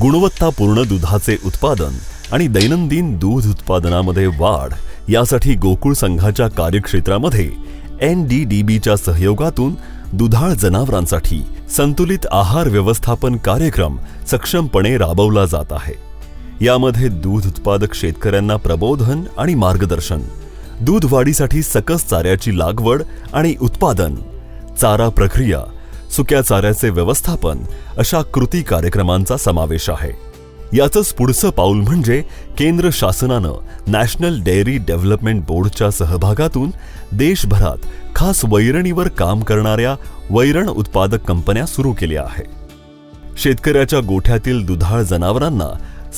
गुणवत्तापूर्ण दुधाचे उत्पादन आणि दैनंदिन दूध उत्पादनामध्ये वाढ यासाठी गोकुळ संघाच्या कार्यक्षेत्रामध्ये एन डी डी बीच्या सहयोगातून दुधाळ जनावरांसाठी संतुलित आहार व्यवस्थापन कार्यक्रम सक्षमपणे राबवला जात आहे. यामध्ये दूध उत्पादक शेतकऱ्यांना प्रबोधन आणि मार्गदर्शन दूध वाढीसाठी सकस चाऱ्याची लागवड आणि उत्पादन चारा प्रक्रिया सुक्या चाऱ्याचे व्यवस्थापन अशा कृती कार्यक्रमांचा समावेश आहे. याचंच पुढचं पाऊल म्हणजे केंद्र शासनानं नॅशनल डेअरी डेव्हलपमेंट बोर्डच्या सहभागातून देशभरात खास वैरणीवर काम करणाऱ्या वैरण उत्पादक कंपन्या सुरू केल्या आहे शेतकऱ्याच्या गोठ्यातील दुधाळ जनावरांना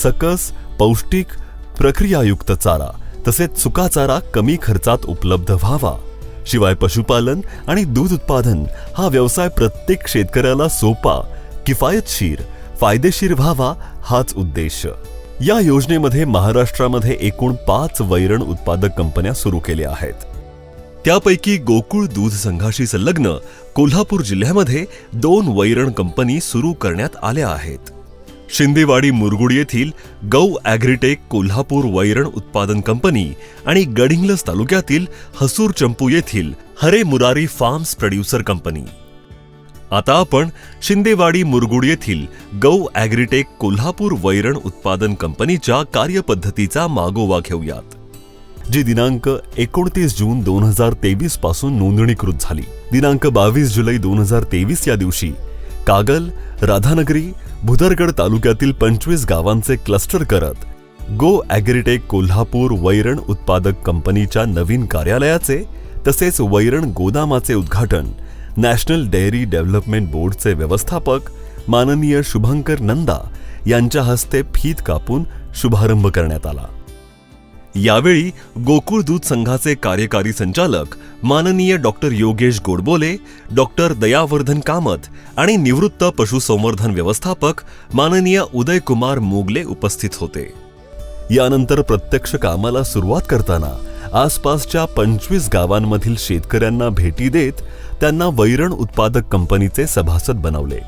सकस पौष्टिक प्रक्रियायुक्त चारा तसेच सुका चारा कमी खर्चात उपलब्ध व्हावा शिवाय पशुपालन आणि दूध उत्पादन हा व्यवसाय प्रत्येक शेतकऱ्याला सोपा किफायतशीर फायदेशीर व्हावा हाच उद्देश. या योजनेमध्ये महाराष्ट्रामध्ये एकूण पाच वैरण उत्पादक कंपन्या सुरू केल्या आहेत. त्यापैकी गोकुळ दूध संघाशी संलग्न कोल्हापूर जिल्ह्यामध्ये दोन वैरण कंपनी सुरू करण्यात आल्या आहेत. शिंदेवाडी मुरगुड येथील गौ ॲग्रिटेक कोल्हापूर वैरण उत्पादन कंपनी आणि गडिंग्लज तालुक्यातील हसूर चंपू येथील हरे मुरारी फार्म्स प्रोड्युसर कंपनी. आता आपण शिंदेवाडी मुरगुड येथील गौ ॲग्रिटेक कोल्हापूर वैरण उत्पादन कंपनीच्या कार्यपद्धतीचा मागोवा घेऊयात जी दिनांक एकोणतीस जून दोन हजार तेवीसपासून नोंदणीकृत झाली. दिनांक बावीस जुलै दोन हजार तेवीस या दिवशी कागल राधानगरी भुदरगड तालुक्यातील पंचवीस गावांचे क्लस्टर करत गो ॲग्रिटेक कोल्हापूर वैरण उत्पादक कंपनीच्या नवीन कार्यालयाचे तसेच वैरण गोदामाचे उद्घाटन नॅशनल डेअरी डेव्हलपमेंट बोर्डचे व्यवस्थापक माननीय शुभंकर नंदा यांच्या हस्ते फीत कापून शुभारंभ करण्यात आला. यावेळी गोकुळ दूध संघाचे कार्यकारी संचालक माननीय डॉक्टर योगेश गोडबोले डॉक्टर दयावर्धन कामत आणि निवृत्त पशुसंवर्धन व्यवस्थापक माननीय उदयकुमार मोगले उपस्थित होते. यानंतर प्रत्यक्ष कामाला सुरुवात करताना आसपासच्या पंचवीस गावांमधील शेतकऱ्यांना भेटी देत त्यांना वैरण उत्पादक कंपनीचे सभासद बनवले.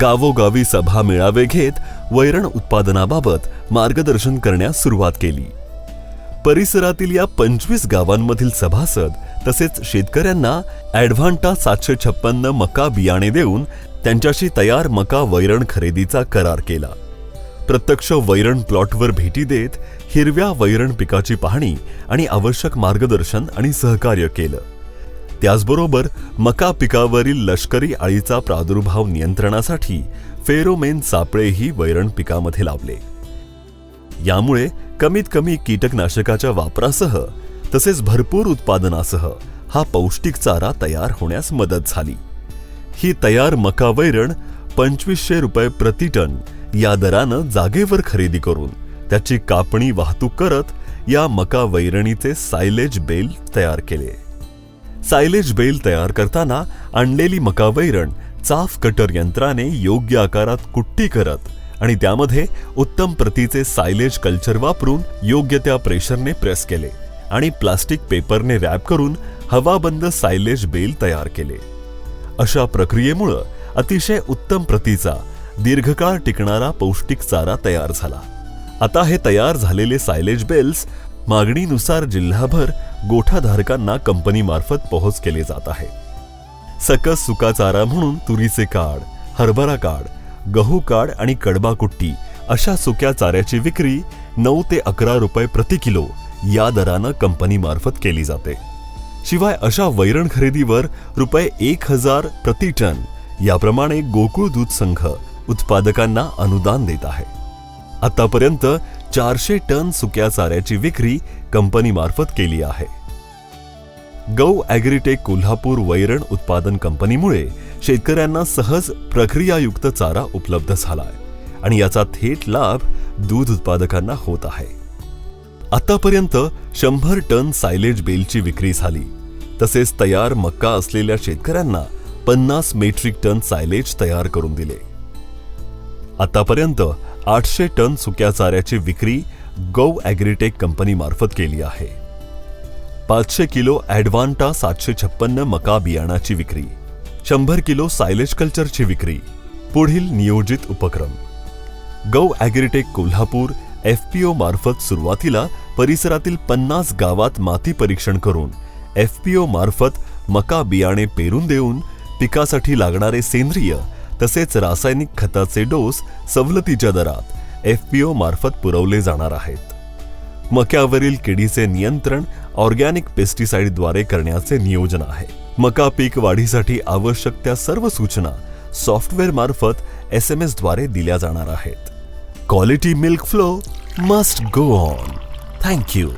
गावोगावी सभा मेळावे घेत वैरण उत्पादनाबाबत मार्गदर्शन करण्यास सुरुवात केली. परिसरातील या पंचवीस गावांमधील सभासद तसेच शेतकऱ्यांना ॲडव्हान्टा सातशे छप्पन्न मका बियाणे देऊन त्यांच्याशी तयार मका वैरण खरेदीचा करार केला. प्रत्यक्ष वैरण प्लॉटवर भेटी देत हिरव्या वैरण पिकाची पाहणी आणि आवश्यक मार्गदर्शन आणि सहकार्य केलं. त्याचबरोबर मका पिकावरील लष्करी अळीचा प्रादुर्भाव नियंत्रणासाठी फेरोमेन सापळेही वैरण पिकामध्ये लावले. यामुळे कमीत कमी कीटकनाशकाच्या वापरासह तसेच भरपूर उत्पादनासह हा पौष्टिक चारा तयार होण्यास मदत झाली. ही तयार मका वैरण पंचवीसशे रुपये प्रति टन या दरानं जागेवर खरेदी करून त्याची कापणी वाहतूक करत या मका वैरणीचे सायलेज बेल तयार केले. सायलेज बेल तयार करताना आणलेली मका वैरण चाफ कटर यंत्राने योग्य आकारात कुट्टी करत आणि त्यामध्ये उत्तम प्रतीचे सायलेज कल्चर वापरून योग्य त्या प्रेशरने प्रेस केले आणि प्लास्टिक पेपरने रॅप करून हवाबंद सायलेज बेल तयार केले. अशा प्रक्रियेमुळं अतिशय उत्तम प्रतीचा दीर्घकाळ टिकणारा पौष्टिक चारा तयार झाला. आता हे तयार झालेले सायलेज बेल्स मागणीनुसार जिल्हाभर गोठाधारकांना कंपनीमार्फत पोहोच केले जात आहे. सकस सुका चारा म्हणून तुरीचे काड हरभरा काड गहू काड आणि कडबा कुट्टी अशा सुक्या चाऱ्याची विक्री नऊ ते अकरा रुपये प्रति किलो या दरानं कंपनीमार्फत केली जाते. शिवाय अशा वैरण खरेदीवर रुपये एक हजार प्रति टन याप्रमाणे गोकुळ दूध संघ उत्पादकांना अनुदान देत आहे. आतापर्यंत चारशे टन सुक्या चाऱ्याची विक्री कंपनीमार्फत केली आहे. गौ ॲग्रिटेक कोल्हापूर वैरण उत्पादन कंपनीमुळे शेतकऱ्यांना सहज प्रक्रियायुक्त चारा उपलब्ध झालाय आणि याचा थेट लाभ दूध उत्पादकांना होत आहे. आतापर्यंत शंभर टन सायलेज बेलची विक्री झाली. तसेच तयार मक्का असलेल्या शेतकऱ्यांना पन्नास मेट्रिक टन सायलेज तयार करून दिले. आतापर्यंत आठशे टन सुक्या चाऱ्याची विक्री गौ ॲग्रिटेक कंपनीमार्फत केली आहे. पाचशे किलो ॲडव्हान्टा सातशे छप्पन्न मका बियाणाची विक्री शंभर किलो सायलेज कल्चरची विक्री पुढील नियोजित उपक्रम. Gau agritech Kolhapur F P O मार्फत सुरुवातीला परिसरातील पन्नास गावात माती परीक्षण करून एफ पी ओ मार्फत मका बियाणे पेरून देऊन पिकासाठी लागणारे सेंद्रिय तसेच रासायनिक खताचे डोस सवलतीच्या दरात एफ पी ओ मार्फत पुरवले जाणार आहेत. मक्यावरील किडीचे नियंत्रण ऑर्गॅनिक पेस्टिसाइडद्वारे करण्याचे नियोजन आहे. मका पीक वाढीसाठी आवश्यक त्या सर्व सूचना सॉफ्टवेअर मार्फत एस एम एसद्वारे दिल्या जाणार आहेत. Quality milk flow must go on thank you